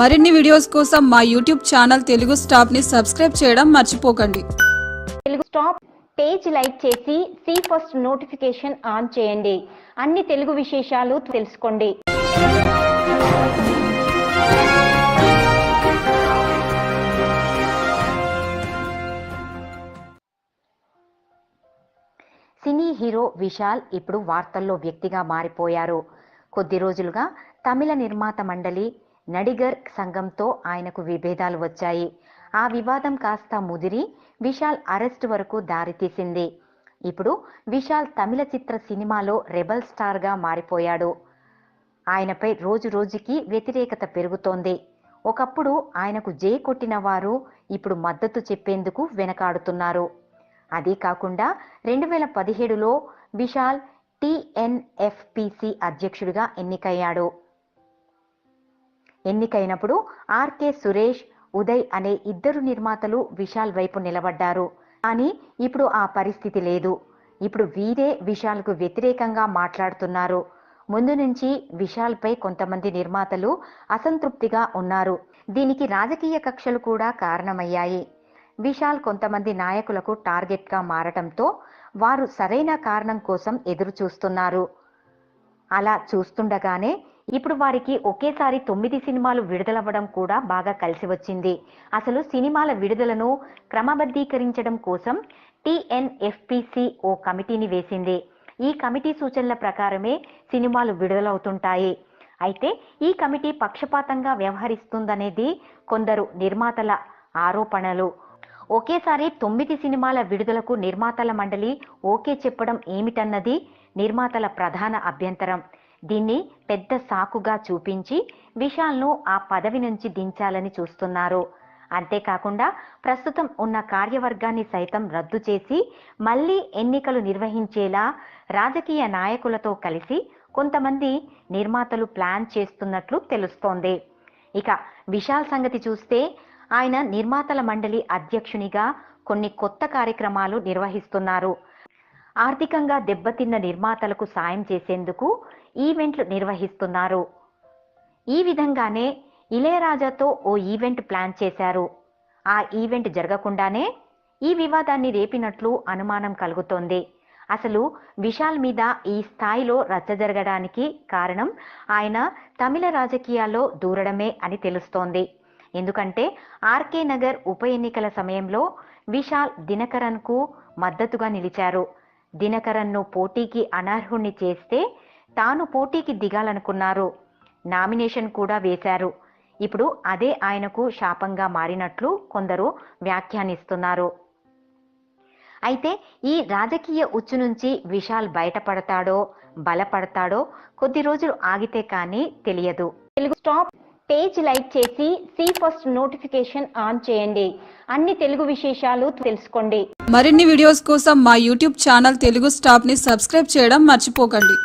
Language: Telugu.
మరిన్ని వీడియోస్ కోసం మా యూట్యూబ్ ఛానల్ తెలుగు స్టాప్ని సబ్స్క్రైబ్ చేయడం మర్చిపోకండి. తెలుగు స్టాప్ పేజ్ లైక్ చేసి సి ఫస్ట్ నోటిఫికేషన్ ఆన్ చేయండి. అన్ని తెలుగు విశేషాలు తెలుసుకోండి. సినీ హీరో విశాల్ ఇప్పుడు వార్తల్లో వ్యక్తిగా మారిపోయారు. కొద్ది రోజులుగా తమిళ నిర్మాత మండలి నడిగర్ సంఘంతో ఆయనకు విభేదాలు వచ్చాయి. ఆ వివాదం కాస్త ముదిరి విశాల్ అరెస్ట్ వరకు దారితీసింది. ఇప్పుడు విశాల్ తమిళ చిత్ర సినిమాలో రెబల్ స్టార్గా మారిపోయాడు. ఆయనపై రోజు రోజుకి వ్యతిరేకత పెరుగుతోంది. ఒకప్పుడు ఆయనకు జై కొట్టిన వారు ఇప్పుడు మద్దతు చెప్పేందుకు వెనకాడుతున్నారు. అదీ కాకుండా రెండు వేల పదిహేడులో విశాల్ టిఎన్ఎఫ్పిసి అధ్యక్షుడిగా ఎన్నికయ్యాడు. ఎన్నికైనప్పుడు ఆర్కే సురేష్ ఉదయ్ అనే ఇద్దరు నిర్మాతలు విశాల్ వైపు నిలబడ్డారు. కానీ ఇప్పుడు ఆ పరిస్థితి లేదు. ఇప్పుడు వీరే విశాల్కు వ్యతిరేకంగా మాట్లాడుతున్నారు. ముందు నుంచి విశాల్పై కొంతమంది నిర్మాతలు అసంతృప్తిగా ఉన్నారు. దీనికి రాజకీయ కక్షలు కూడా కారణమయ్యాయి. విశాల్ కొంతమంది నాయకులకు టార్గెట్గా మారటంతో వారు సరైన కారణం కోసం ఎదురు చూస్తున్నారు అలా చూస్తుండగానే ఇప్పుడు వారికి ఒకేసారి తొమ్మిది సినిమాలు విడుదలవ్వడం కూడా బాగా కలిసి వచ్చింది. అసలు సినిమాల విడుదలను క్రమబద్ధీకరించడం కోసం టిఎన్ఎఫ్పిసి ఓ కమిటీని వేసింది. ఈ కమిటీ సూచనల ప్రకారమే సినిమాలు విడుదలవుతుంటాయి. అయితే ఈ కమిటీ పక్షపాతంగా వ్యవహరిస్తుందనేది కొందరు నిర్మాతల ఆరోపణలు. ఒకేసారి తొమ్మిది సినిమాల విడుదలకు నిర్మాతల మండలి ఓకే చెప్పడం ఏమిటన్నది నిర్మాతల ప్రధాన అభ్యంతరం. దీన్ని పెద్ద సాకుగా చూపించి విశాల్ను ఆ పదవి నుంచి దించాలని చూస్తున్నారు. అంతేకాకుండా ప్రస్తుతం ఉన్న కార్యవర్గాన్ని సైతం రద్దు చేసి మళ్ళీ ఎన్నికలు నిర్వహించేలా రాజకీయ నాయకులతో కలిసి కొంతమంది నిర్మాతలు ప్లాన్ చేస్తున్నట్లు తెలుస్తోంది. ఇక విశాల్ సంగతి చూస్తే ఆయన నిర్మాతల మండలి అధ్యక్షునిగా కొన్ని కొత్త కార్యక్రమాలు నిర్వహిస్తున్నారు. ఆర్థికంగా దెబ్బతిన్న నిర్మాతలకు సాయం చేసేందుకు ఈవెంట్లు నిర్వహిస్తున్నారు. ఈ విధంగానే ఇళయరాజాతో ఓ ఈవెంట్ ప్లాన్ చేశారు. ఆ ఈవెంట్ జరగకుండానే ఈ వివాదాన్ని రేపినట్లు అనుమానం కలుగుతోంది. అసలు విశాల్ మీద ఈ స్థాయిలో రచ్చ జరగడానికి కారణం ఆయన తమిళ రాజకీయాల్లో దూరడమే అని తెలుస్తోంది. ఎందుకంటే ఆర్కే నగర్ ఉప ఎన్నికల సమయంలో విశాల్ దినకరన్కు మద్దతుగా నిలిచారు. దినకరన్ను పోటీకి అనర్హుణ్ణి చేస్తే తాను పోటీకి దిగాలనుకున్నారు. నామినేషన్ కూడా వేశారు. ఇప్పుడు అదే ఆయనకు శాపంగా మారినట్లు కొందరు వ్యాఖ్యానిస్తున్నారు. అయితే ఈ రాజకీయ ఉచ్చు నుంచి విశాల్ బయటపడతాడో బలపడతాడో కొద్ది రోజులు ఆగితే కానీ తెలియదు. తెలుగు స్టాప్ పేజ్ లైక్ చేసి సి ఫస్ట్ నోటిఫికేషన్ ఆన్ చేయండి. అన్ని తెలుగు విశేషాలు తెలుసుకోండి. మరిన్ని వీడియోస్ కోసం మా యూట్యూబ్ ఛానల్ తెలుగు స్టాప్ని సబ్స్క్రైబ్ చేయడం మర్చిపోకండి.